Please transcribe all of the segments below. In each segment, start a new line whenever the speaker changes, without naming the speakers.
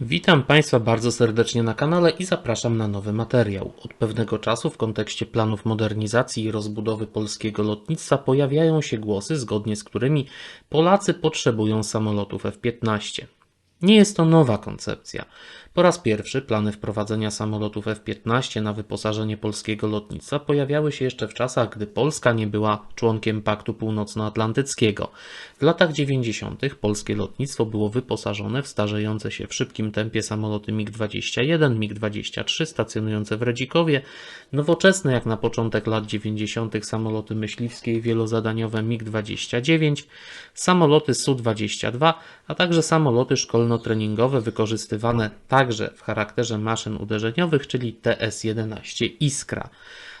Witam Państwa bardzo serdecznie na kanale i zapraszam na nowy materiał. Od pewnego czasu w kontekście planów modernizacji i rozbudowy polskiego lotnictwa pojawiają się głosy, zgodnie z którymi Polacy potrzebują samolotów F-15. Nie jest to nowa koncepcja. Po raz pierwszy plany wprowadzenia samolotów F-15 na wyposażenie polskiego lotnictwa pojawiały się jeszcze w czasach, gdy Polska nie była członkiem Paktu Północnoatlantyckiego. W latach 90. polskie lotnictwo było wyposażone w starzejące się w szybkim tempie samoloty MiG-21, MiG-23 stacjonujące w Redzikowie, nowoczesne jak na początek lat 90. samoloty myśliwskie i wielozadaniowe MiG-29, samoloty Su-22, a także samoloty szkolno-treningowe wykorzystywane także w charakterze maszyn uderzeniowych, czyli TS-11 Iskra.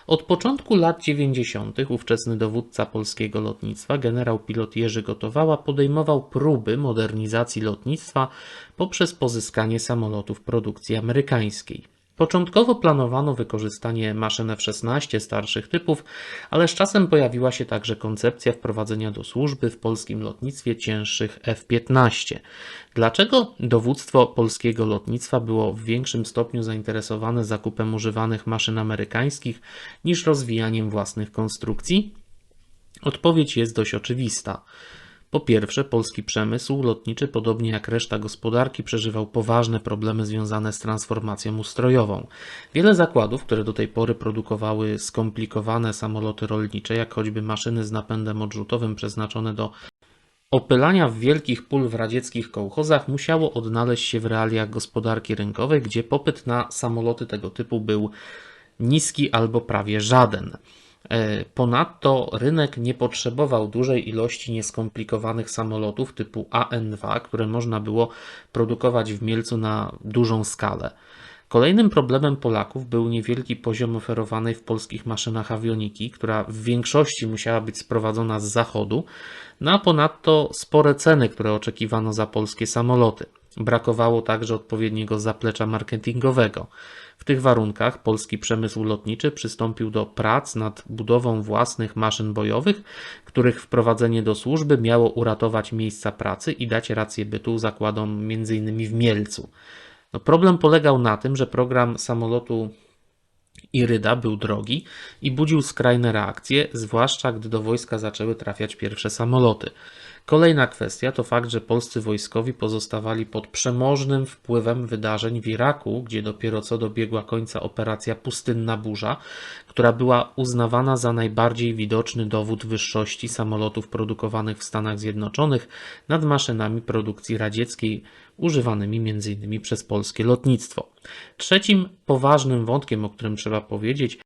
Od początku lat 90. ówczesny dowódca polskiego lotnictwa, generał pilot Jerzy Gotowała, podejmował próby modernizacji lotnictwa poprzez pozyskanie samolotów produkcji amerykańskiej. Początkowo planowano wykorzystanie maszyn F-16 starszych typów, ale z czasem pojawiła się także koncepcja wprowadzenia do służby w polskim lotnictwie cięższych F-15. Dlaczego dowództwo polskiego lotnictwa było w większym stopniu zainteresowane zakupem używanych maszyn amerykańskich niż rozwijaniem własnych konstrukcji? Odpowiedź jest dość oczywista. Po pierwsze, polski przemysł lotniczy, podobnie jak reszta gospodarki, przeżywał poważne problemy związane z transformacją ustrojową. Wiele zakładów, które do tej pory produkowały skomplikowane samoloty rolnicze, jak choćby maszyny z napędem odrzutowym przeznaczone do opylania wielkich pól w radzieckich kołchozach, musiało odnaleźć się w realiach gospodarki rynkowej, gdzie popyt na samoloty tego typu był niski albo prawie żaden. E, ponadto rynek nie potrzebował dużej ilości nieskomplikowanych samolotów typu AN-2, które można było produkować w Mielcu na dużą skalę. Kolejnym problemem Polaków był niewielki poziom oferowanej w polskich maszynach awioniki, która w większości musiała być sprowadzona z zachodu, no a ponadto spore ceny, które oczekiwano za polskie samoloty. Brakowało także odpowiedniego zaplecza marketingowego. W tych warunkach polski przemysł lotniczy przystąpił do prac nad budową własnych maszyn bojowych, których wprowadzenie do służby miało uratować miejsca pracy i dać rację bytu zakładom m.in. w Mielcu. No problem polegał na tym, że program samolotu Iryda był drogi i budził skrajne reakcje, zwłaszcza gdy do wojska zaczęły trafiać pierwsze samoloty. Kolejna kwestia to fakt, że polscy wojskowi pozostawali pod przemożnym wpływem wydarzeń w Iraku, gdzie dopiero co dobiegła końca operacja Pustynna Burza, która była uznawana za najbardziej widoczny dowód wyższości samolotów produkowanych w Stanach Zjednoczonych nad maszynami produkcji radzieckiej, używanymi m.in. przez polskie lotnictwo. Trzecim poważnym wątkiem, o którym trzeba powiedzieć,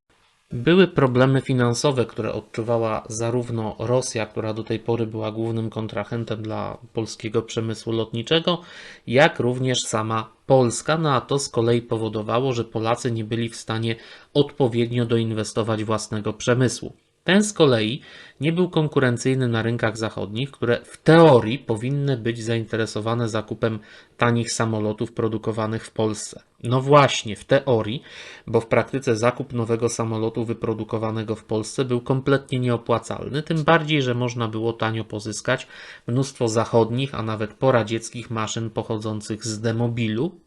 były problemy finansowe, które odczuwała zarówno Rosja, która do tej pory była głównym kontrahentem dla polskiego przemysłu lotniczego, jak również sama Polska. No a to z kolei powodowało, że Polacy nie byli w stanie odpowiednio doinwestować własnego przemysłu. Ten z kolei nie był konkurencyjny na rynkach zachodnich, które w teorii powinny być zainteresowane zakupem tanich samolotów produkowanych w Polsce. No właśnie, w teorii, bo w praktyce zakup nowego samolotu wyprodukowanego w Polsce był kompletnie nieopłacalny, tym bardziej, że można było tanio pozyskać mnóstwo zachodnich, a nawet poradzieckich maszyn pochodzących z demobilu,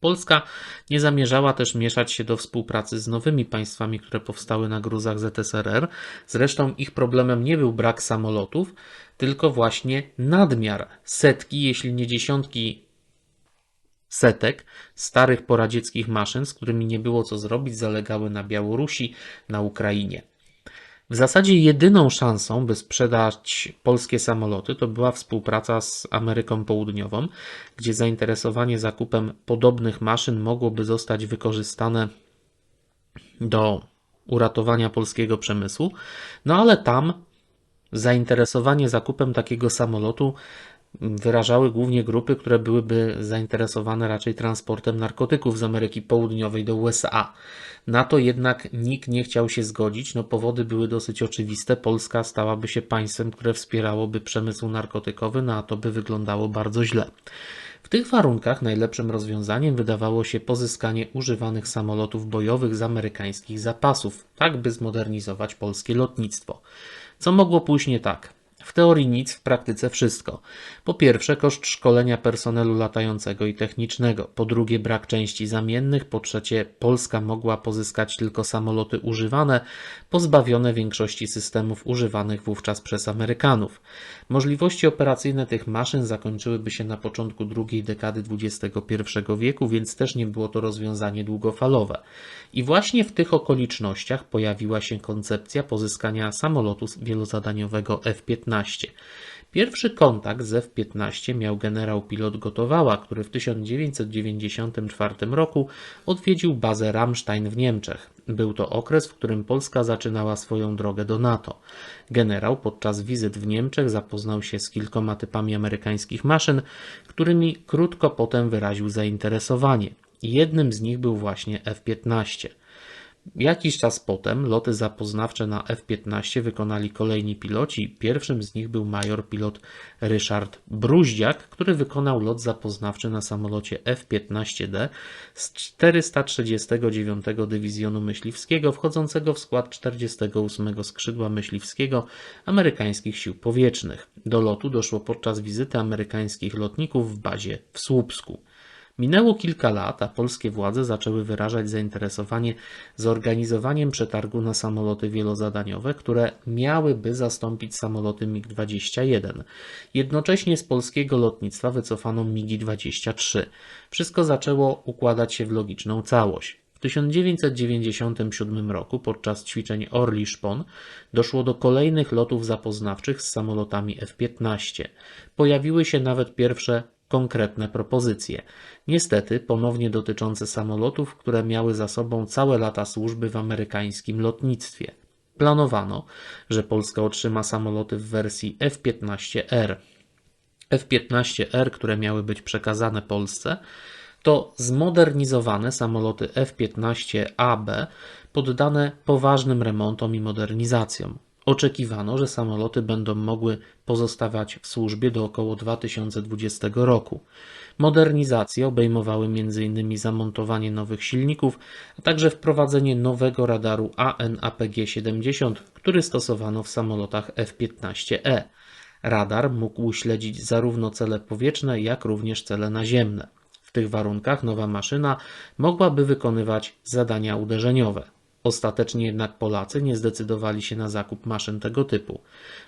Polska nie zamierzała też mieszać się do współpracy z nowymi państwami, które powstały na gruzach ZSRR. Zresztą ich problemem nie był brak samolotów, tylko właśnie nadmiar setki, jeśli nie dziesiątki setek starych poradzieckich maszyn, z którymi nie było co zrobić, zalegały na Białorusi, na Ukrainie. W zasadzie jedyną szansą, by sprzedać polskie samoloty, to była współpraca z Ameryką Południową, gdzie zainteresowanie zakupem podobnych maszyn mogłoby zostać wykorzystane do uratowania polskiego przemysłu. No ale tam zainteresowanie zakupem takiego samolotu wyrażały głównie grupy, które byłyby zainteresowane raczej transportem narkotyków z Ameryki Południowej do USA. Na to jednak nikt nie chciał się zgodzić, no powody były dosyć oczywiste. Polska stałaby się państwem, które wspierałoby przemysł narkotykowy, no a to by wyglądało bardzo źle. W tych warunkach najlepszym rozwiązaniem wydawało się pozyskanie używanych samolotów bojowych z amerykańskich zapasów, tak by zmodernizować polskie lotnictwo. Co mogło pójść nie tak? W teorii nic, w praktyce wszystko. Po pierwsze, koszt szkolenia personelu latającego i technicznego. Po drugie, brak części zamiennych. Po trzecie, Polska mogła pozyskać tylko samoloty używane, pozbawione większości systemów używanych wówczas przez Amerykanów. Możliwości operacyjne tych maszyn zakończyłyby się na początku drugiej dekady XXI wieku, więc też nie było to rozwiązanie długofalowe. I właśnie w tych okolicznościach pojawiła się koncepcja pozyskania samolotu wielozadaniowego F-15. Pierwszy kontakt z F-15 miał generał pilot Gotowała, który w 1994 roku odwiedził bazę Ramstein w Niemczech. Był to okres, w którym Polska zaczynała swoją drogę do NATO. Generał podczas wizyt w Niemczech zapoznał się z kilkoma typami amerykańskich maszyn, którymi krótko potem wyraził zainteresowanie. Jednym z nich był właśnie F-15. Jakiś czas potem loty zapoznawcze na F-15 wykonali kolejni piloci. Pierwszym z nich był major pilot Ryszard Bruździak, który wykonał lot zapoznawczy na samolocie F-15D z 439 Dywizjonu Myśliwskiego, wchodzącego w skład 48 Skrzydła Myśliwskiego amerykańskich sił powietrznych. Do lotu doszło podczas wizyty amerykańskich lotników w bazie w Słupsku. Minęło kilka lat, a polskie władze zaczęły wyrażać zainteresowanie zorganizowaniem przetargu na samoloty wielozadaniowe, które miałyby zastąpić samoloty MiG-21. Jednocześnie z polskiego lotnictwa wycofano MiG-23. Wszystko zaczęło układać się w logiczną całość. W 1997 roku podczas ćwiczeń Orli-Szpon doszło do kolejnych lotów zapoznawczych z samolotami F-15. Pojawiły się nawet pierwsze konkretne propozycje. Niestety ponownie dotyczące samolotów, które miały za sobą całe lata służby w amerykańskim lotnictwie. Planowano, że Polska otrzyma samoloty w wersji F-15R. F-15R, które miały być przekazane Polsce, to zmodernizowane samoloty F-15AB poddane poważnym remontom i modernizacjom. Oczekiwano, że samoloty będą mogły pozostawać w służbie do około 2020 roku. Modernizacje obejmowały m.in. zamontowanie nowych silników, a także wprowadzenie nowego radaru AN-APG-70, który stosowano w samolotach F-15E. Radar mógł śledzić zarówno cele powietrzne, jak również cele naziemne. W tych warunkach nowa maszyna mogłaby wykonywać zadania uderzeniowe. Ostatecznie jednak Polacy nie zdecydowali się na zakup maszyn tego typu.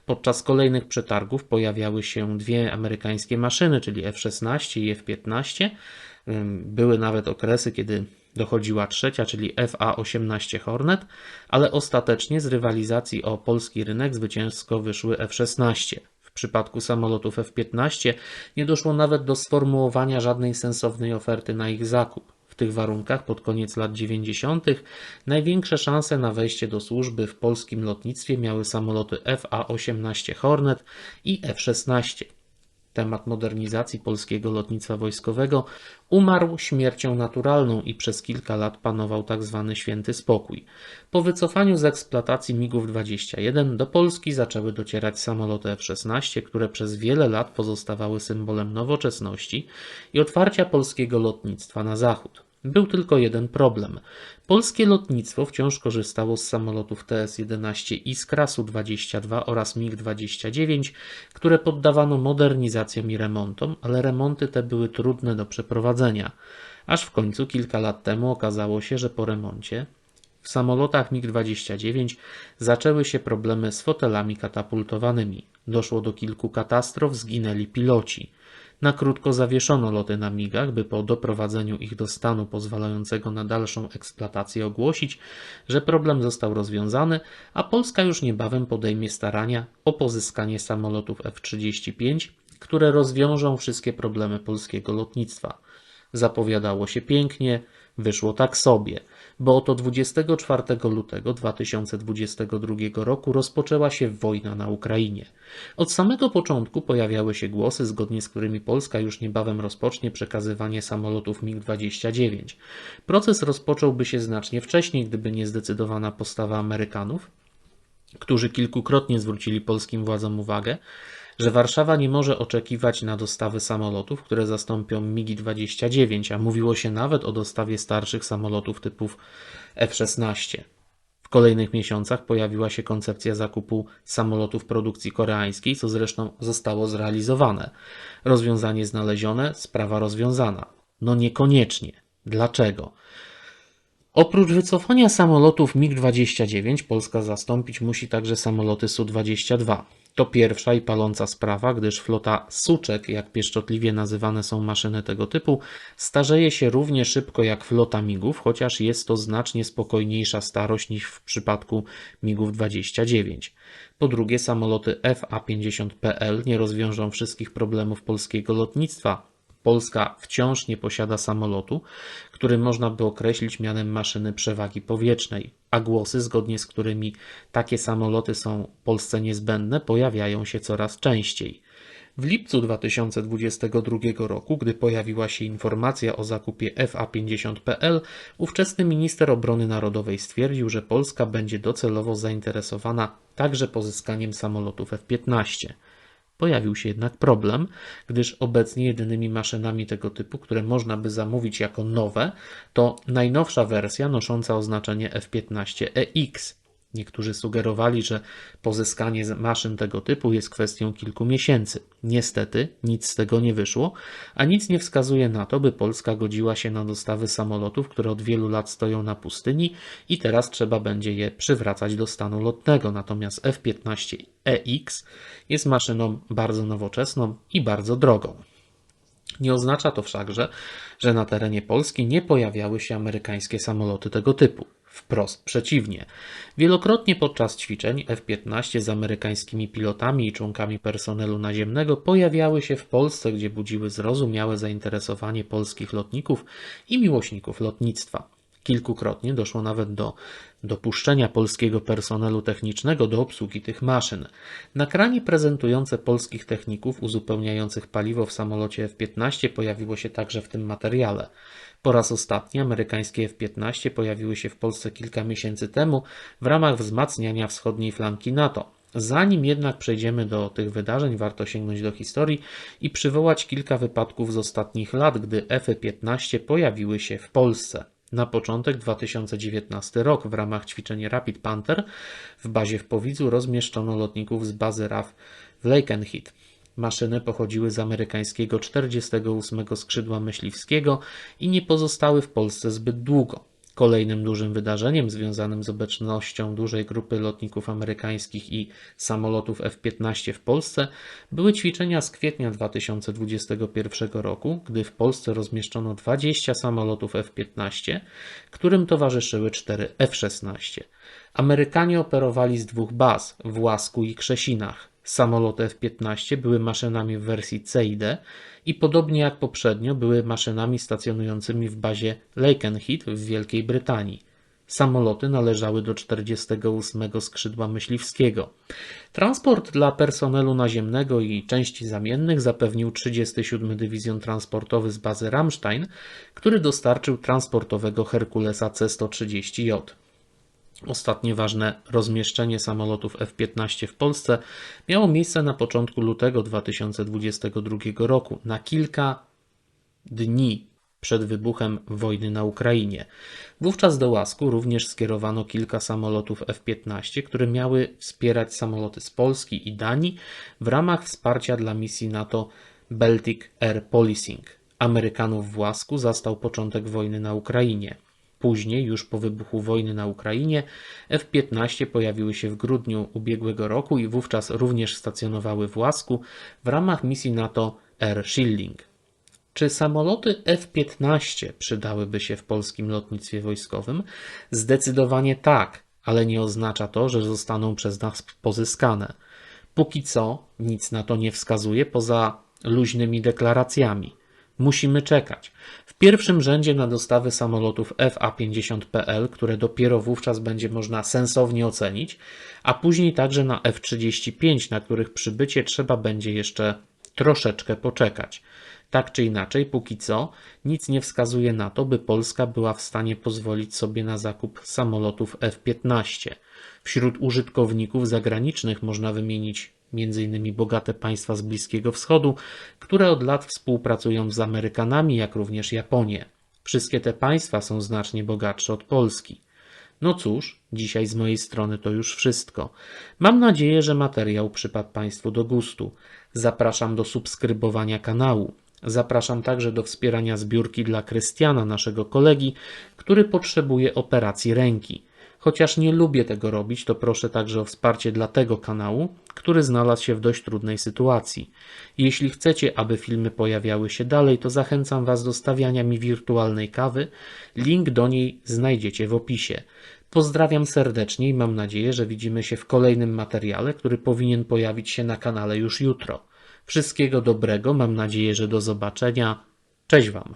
Podczas kolejnych przetargów pojawiały się dwie amerykańskie maszyny, czyli F-16 i F-15. Były nawet okresy, kiedy dochodziła trzecia, czyli FA-18 Hornet, ale ostatecznie z rywalizacji o polski rynek zwycięsko wyszły F-16. W przypadku samolotów F-15 nie doszło nawet do sformułowania żadnej sensownej oferty na ich zakup tych warunkach pod koniec lat 90. największe szanse na wejście do służby w polskim lotnictwie miały samoloty FA-18 Hornet i F-16. Temat modernizacji polskiego lotnictwa wojskowego umarł śmiercią naturalną i przez kilka lat panował tzw. Tak święty spokój. Po wycofaniu z eksploatacji MiGów-21 do Polski zaczęły docierać samoloty F-16, które przez wiele lat pozostawały symbolem nowoczesności i otwarcia polskiego lotnictwa na zachód. Był tylko jeden problem. Polskie lotnictwo wciąż korzystało z samolotów TS-11 Iskra Su-22 oraz MiG-29, które poddawano modernizacjom i remontom, ale remonty te były trudne do przeprowadzenia. Aż w końcu kilka lat temu okazało się, że po remoncie w samolotach MiG-29 zaczęły się problemy z fotelami katapultowanymi. Doszło do kilku katastrof, zginęli piloci. Na krótko zawieszono loty na migach, by po doprowadzeniu ich do stanu pozwalającego na dalszą eksploatację ogłosić, że problem został rozwiązany, a Polska już niebawem podejmie starania o pozyskanie samolotów F-35, które rozwiążą wszystkie problemy polskiego lotnictwa. Zapowiadało się pięknie, wyszło tak sobie bo oto 24 lutego 2022 roku rozpoczęła się wojna na Ukrainie. Od samego początku pojawiały się głosy, zgodnie z którymi Polska już niebawem rozpocznie przekazywanie samolotów MiG-29. Proces rozpocząłby się znacznie wcześniej, gdyby nie zdecydowana postawa Amerykanów, którzy kilkukrotnie zwrócili polskim władzom uwagę, że Warszawa nie może oczekiwać na dostawy samolotów, które zastąpią MiG-29, a mówiło się nawet o dostawie starszych samolotów typów F-16. W kolejnych miesiącach pojawiła się koncepcja zakupu samolotów produkcji koreańskiej, co zresztą zostało zrealizowane. Rozwiązanie znalezione, sprawa rozwiązana. No niekoniecznie. Dlaczego? Oprócz wycofania samolotów MiG-29 Polska zastąpić musi także samoloty Su-22. To pierwsza i paląca sprawa, gdyż flota Suczek, jak pieszczotliwie nazywane są maszyny tego typu, starzeje się równie szybko jak flota MIGów, chociaż jest to znacznie spokojniejsza starość niż w przypadku MIGów 29. Po drugie, samoloty FA-50PL nie rozwiążą wszystkich problemów polskiego lotnictwa, Polska wciąż nie posiada samolotu, który można by określić mianem maszyny przewagi powietrznej, a głosy, zgodnie z którymi takie samoloty są Polsce niezbędne, pojawiają się coraz częściej. W lipcu 2022 roku, gdy pojawiła się informacja o zakupie FA-50PL, ówczesny minister obrony narodowej stwierdził, że Polska będzie docelowo zainteresowana także pozyskaniem samolotów F-15. Pojawił się jednak problem, gdyż obecnie jedynymi maszynami tego typu, które można by zamówić jako nowe, to najnowsza wersja nosząca oznaczenie F15EX. Niektórzy sugerowali, że pozyskanie maszyn tego typu jest kwestią kilku miesięcy. Niestety nic z tego nie wyszło, a nic nie wskazuje na to, by Polska godziła się na dostawy samolotów, które od wielu lat stoją na pustyni i teraz trzeba będzie je przywracać do stanu lotnego. Natomiast F-15EX jest maszyną bardzo nowoczesną i bardzo drogą. Nie oznacza to wszakże, że na terenie Polski nie pojawiały się amerykańskie samoloty tego typu. Wprost przeciwnie. Wielokrotnie podczas ćwiczeń F-15 z amerykańskimi pilotami i członkami personelu naziemnego pojawiały się w Polsce, gdzie budziły zrozumiałe zainteresowanie polskich lotników i miłośników lotnictwa. Kilkukrotnie doszło nawet do dopuszczenia polskiego personelu technicznego do obsługi tych maszyn. Nagranie prezentujące polskich techników uzupełniających paliwo w samolocie F-15 pojawiło się także w tym materiale. Po raz ostatni amerykańskie F-15 pojawiły się w Polsce kilka miesięcy temu w ramach wzmacniania wschodniej flanki NATO. Zanim jednak przejdziemy do tych wydarzeń, warto sięgnąć do historii i przywołać kilka wypadków z ostatnich lat, gdy F-15 pojawiły się w Polsce. Na początek 2019 rok w ramach ćwiczenia Rapid Panther w bazie w Powidzu rozmieszczono lotników z bazy RAF w Lakenheath. Maszyny pochodziły z amerykańskiego 48 skrzydła myśliwskiego i nie pozostały w Polsce zbyt długo. Kolejnym dużym wydarzeniem związanym z obecnością dużej grupy lotników amerykańskich i samolotów F-15 w Polsce były ćwiczenia z kwietnia 2021 roku, gdy w Polsce rozmieszczono 20 samolotów F-15, którym towarzyszyły 4 F-16. Amerykanie operowali z dwóch baz w Łasku i Krzesinach. Samoloty F-15 były maszynami w wersji C i D i podobnie jak poprzednio były maszynami stacjonującymi w bazie Lakenheath w Wielkiej Brytanii. Samoloty należały do 48 skrzydła myśliwskiego. Transport dla personelu naziemnego i części zamiennych zapewnił 37 Dywizjon Transportowy z bazy Ramstein, który dostarczył transportowego Herkulesa C-130J. Ostatnie ważne rozmieszczenie samolotów F-15 w Polsce miało miejsce na początku lutego 2022 roku, na kilka dni przed wybuchem wojny na Ukrainie. Wówczas do Łasku również skierowano kilka samolotów F-15, które miały wspierać samoloty z Polski i Danii w ramach wsparcia dla misji NATO Baltic Air Policing. Amerykanów w Łasku zastał początek wojny na Ukrainie. Później, już po wybuchu wojny na Ukrainie, F-15 pojawiły się w grudniu ubiegłego roku i wówczas również stacjonowały w Łasku w ramach misji NATO Air Shielding. Czy samoloty F-15 przydałyby się w polskim lotnictwie wojskowym? Zdecydowanie tak, ale nie oznacza to, że zostaną przez nas pozyskane. Póki co nic na to nie wskazuje poza luźnymi deklaracjami. Musimy czekać. W pierwszym rzędzie na dostawy samolotów FA-50PL, które dopiero wówczas będzie można sensownie ocenić, a później także na F-35, na których przybycie trzeba będzie jeszcze troszeczkę poczekać. Tak czy inaczej, póki co, nic nie wskazuje na to, by Polska była w stanie pozwolić sobie na zakup samolotów F-15. Wśród użytkowników zagranicznych można wymienić m.in. bogate państwa z Bliskiego Wschodu, które od lat współpracują z Amerykanami, jak również Japonię. Wszystkie te państwa są znacznie bogatsze od Polski. No cóż, dzisiaj z mojej strony to już wszystko. Mam nadzieję, że materiał przypadł Państwu do gustu. Zapraszam do subskrybowania kanału. Zapraszam także do wspierania zbiórki dla Krystiana, naszego kolegi, który potrzebuje operacji ręki. Chociaż nie lubię tego robić, to proszę także o wsparcie dla tego kanału, który znalazł się w dość trudnej sytuacji. Jeśli chcecie, aby filmy pojawiały się dalej, to zachęcam Was do stawiania mi wirtualnej kawy. Link do niej znajdziecie w opisie. Pozdrawiam serdecznie i mam nadzieję, że widzimy się w kolejnym materiale, który powinien pojawić się na kanale już jutro. Wszystkiego dobrego, mam nadzieję, że do zobaczenia. Cześć Wam.